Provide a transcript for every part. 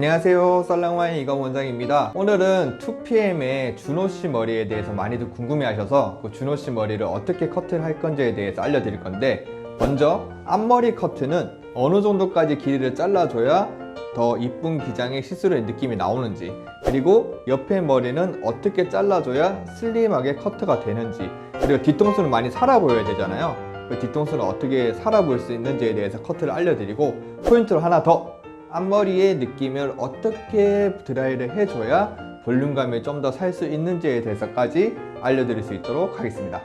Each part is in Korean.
안녕하세요. 썰랑와인 이건 원장입니다. 오늘은 2PM의 준호씨 머리에 대해서 많이들 궁금해 하셔서 그 준호씨 머리를 어떻게 커트를 할 건지에 대해서 알려드릴 건데 먼저 앞머리 커트는 어느 정도까지 길이를 잘라줘야 더 이쁜 기장의 시스루의 느낌이 나오는지 그리고 옆에 머리는 어떻게 잘라줘야 슬림하게 커트가 되는지 그리고 뒤통수는 많이 살아 보여야 되잖아요. 그 뒤통수는 어떻게 살아 보일 수 있는지에 대해서 커트를 알려드리고 포인트로 하나 더 앞머리의 느낌을 어떻게 드라이를 해줘야 볼륨감이 좀더 살 수 있는지에 대해서까지 알려드릴 수 있도록 하겠습니다.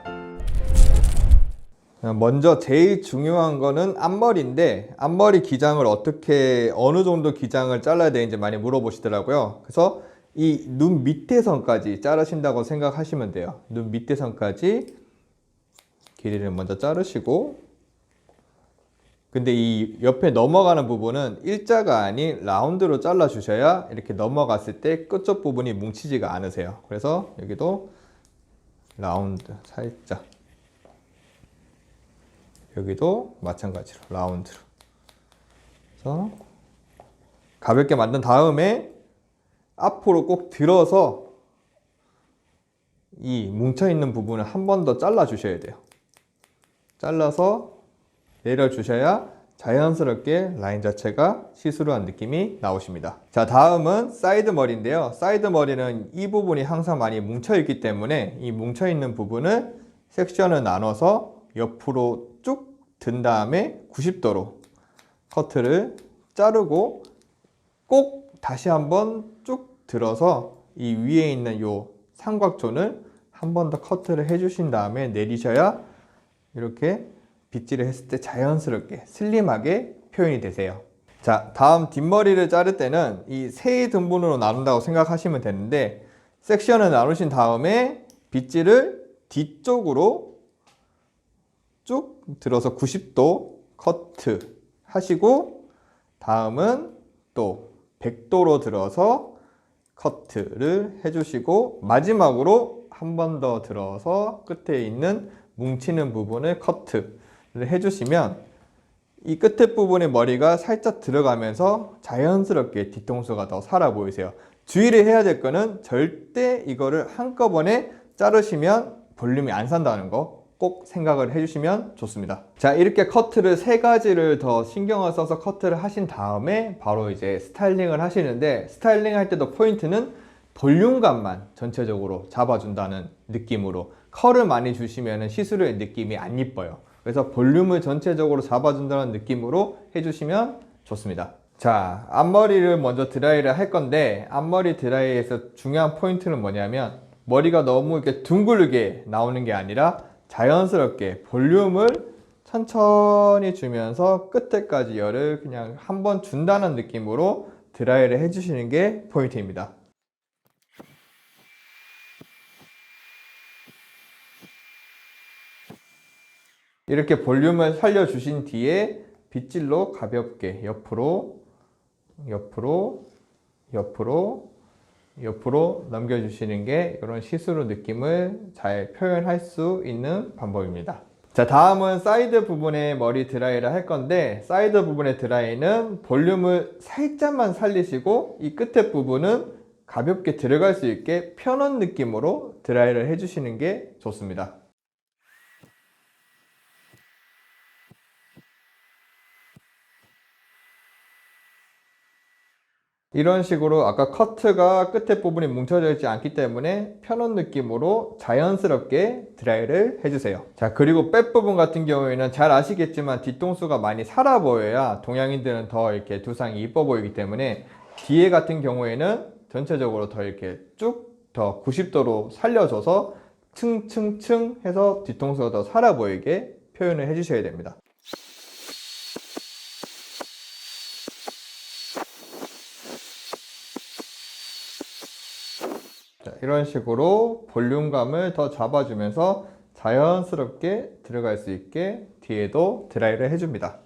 먼저 제일 중요한 거는 앞머리인데 앞머리 기장을 어떻게 어느 정도 기장을 잘라야 되는지 많이 물어보시더라고요. 그래서 이 눈 밑에 선까지 자르신다고 생각하시면 돼요. 눈 밑에 선까지 길이를 먼저 자르시고 근데 이 옆에 넘어가는 부분은 일자가 아닌 라운드로 잘라 주셔야 이렇게 넘어갔을 때 끝쪽 부분이 뭉치지가 않으세요. 그래서 여기도 라운드 살짝. 여기도 마찬가지로 라운드로. 그래서 가볍게 만든 다음에 앞으로 꼭 들어서 이 뭉쳐있는 부분을 한 번 더 잘라 주셔야 돼요. 잘라서 내려주셔야 자연스럽게 라인 자체가 시스루한 느낌이 나오십니다. 자 다음은 사이드 머리인데요. 사이드 머리는 이 부분이 항상 많이 뭉쳐 있기 때문에 이 뭉쳐 있는 부분을 섹션을 나눠서 옆으로 쭉 든 다음에 90도로 커트를 자르고 꼭 다시 한번 쭉 들어서 이 위에 있는 요 삼각존을 한 번 더 커트를 해주신 다음에 내리셔야 이렇게 빗질을 했을 때 자연스럽게 슬림하게 표현이 되세요. 자, 다음 뒷머리를 자를 때는 이 세 등분으로 나눈다고 생각하시면 되는데 섹션을 나누신 다음에 빗질을 뒤쪽으로 쭉 들어서 90도 커트 하시고 다음은 또 100도로 들어서 커트를 해주시고 마지막으로 한 번 더 들어서 끝에 있는 뭉치는 부분을 커트를 해주시면 이 끝에 부분의 머리가 살짝 들어가면서 자연스럽게 뒤통수가 더 살아 보이세요. 주의를 해야 될 거는 절대 이거를 한꺼번에 자르시면 볼륨이 안 산다는 거 꼭 생각을 해주시면 좋습니다. 자, 이렇게 커트를 세 가지를 더 신경을 써서 커트를 하신 다음에 바로 이제 스타일링을 하시는데 스타일링 할 때도 포인트는 볼륨감만 전체적으로 잡아준다는 느낌으로 컬을 많이 주시면 시스루의 느낌이 안 이뻐요. 그래서 볼륨을 전체적으로 잡아준다는 느낌으로 해주시면 좋습니다. 자, 앞머리를 먼저 드라이를 할 건데 앞머리 드라이에서 중요한 포인트는 뭐냐면 머리가 너무 이렇게 둥글게 나오는 게 아니라 자연스럽게 볼륨을 천천히 주면서 끝에까지 열을 그냥 한번 준다는 느낌으로 드라이를 해주시는 게 포인트입니다. 이렇게 볼륨을 살려주신 뒤에 빗질로 가볍게 옆으로, 옆으로, 옆으로, 옆으로 넘겨주시는 게 이런 시스루 느낌을 잘 표현할 수 있는 방법입니다. 자, 다음은 사이드 부분에 머리 드라이를 할 건데, 사이드 부분의 드라이는 볼륨을 살짝만 살리시고, 이 끝에 부분은 가볍게 들어갈 수 있게 편한 느낌으로 드라이를 해주시는 게 좋습니다. 이런 식으로 아까 커트가 끝에 부분이 뭉쳐져 있지 않기 때문에 편한 느낌으로 자연스럽게 드라이를 해주세요. 자, 그리고 백 부분 같은 경우에는 잘 아시겠지만 뒤통수가 많이 살아 보여야 동양인들은 더 이렇게 두상이 이뻐 보이기 때문에 뒤에 같은 경우에는 전체적으로 더 이렇게 쭉 더 90도로 살려줘서 층층층 해서 뒤통수가 더 살아 보이게 표현을 해주셔야 됩니다. 이런 식으로 볼륨감을 더 잡아주면서 자연스럽게 들어갈 수 있게 뒤에도 드라이를 해줍니다.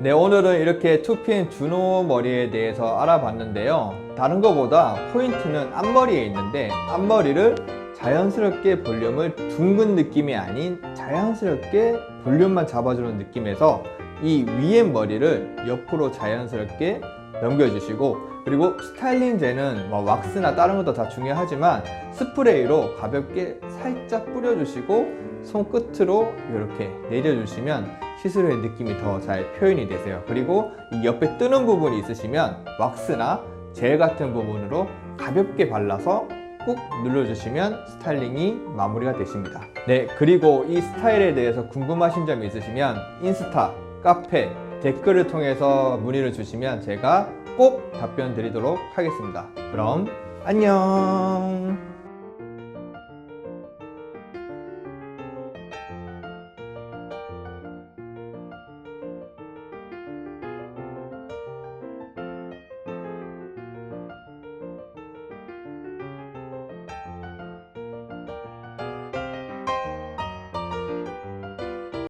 네, 오늘은 이렇게 2PM 준호 머리에 대해서 알아봤는데요. 다른 것보다 포인트는 앞머리에 있는데 앞머리를 자연스럽게 볼륨을 둥근 느낌이 아닌 자연스럽게 볼륨만 잡아주는 느낌에서 이 위에 머리를 옆으로 자연스럽게 넘겨주시고 그리고 스타일링 젤은 뭐 왁스나 다른 것도 다 중요하지만 스프레이로 가볍게 살짝 뿌려주시고 손끝으로 이렇게 내려주시면 시스루의 느낌이 더 잘 표현이 되세요. 그리고 이 옆에 뜨는 부분이 있으시면 왁스나 젤 같은 부분으로 가볍게 발라서 꾹 눌러주시면 스타일링이 마무리가 되십니다. 네, 그리고 이 스타일에 대해서 궁금하신 점이 있으시면 인스타, 카페, 댓글을 통해서 문의를 주시면 제가 꼭 답변 드리도록 하겠습니다. 그럼 안녕!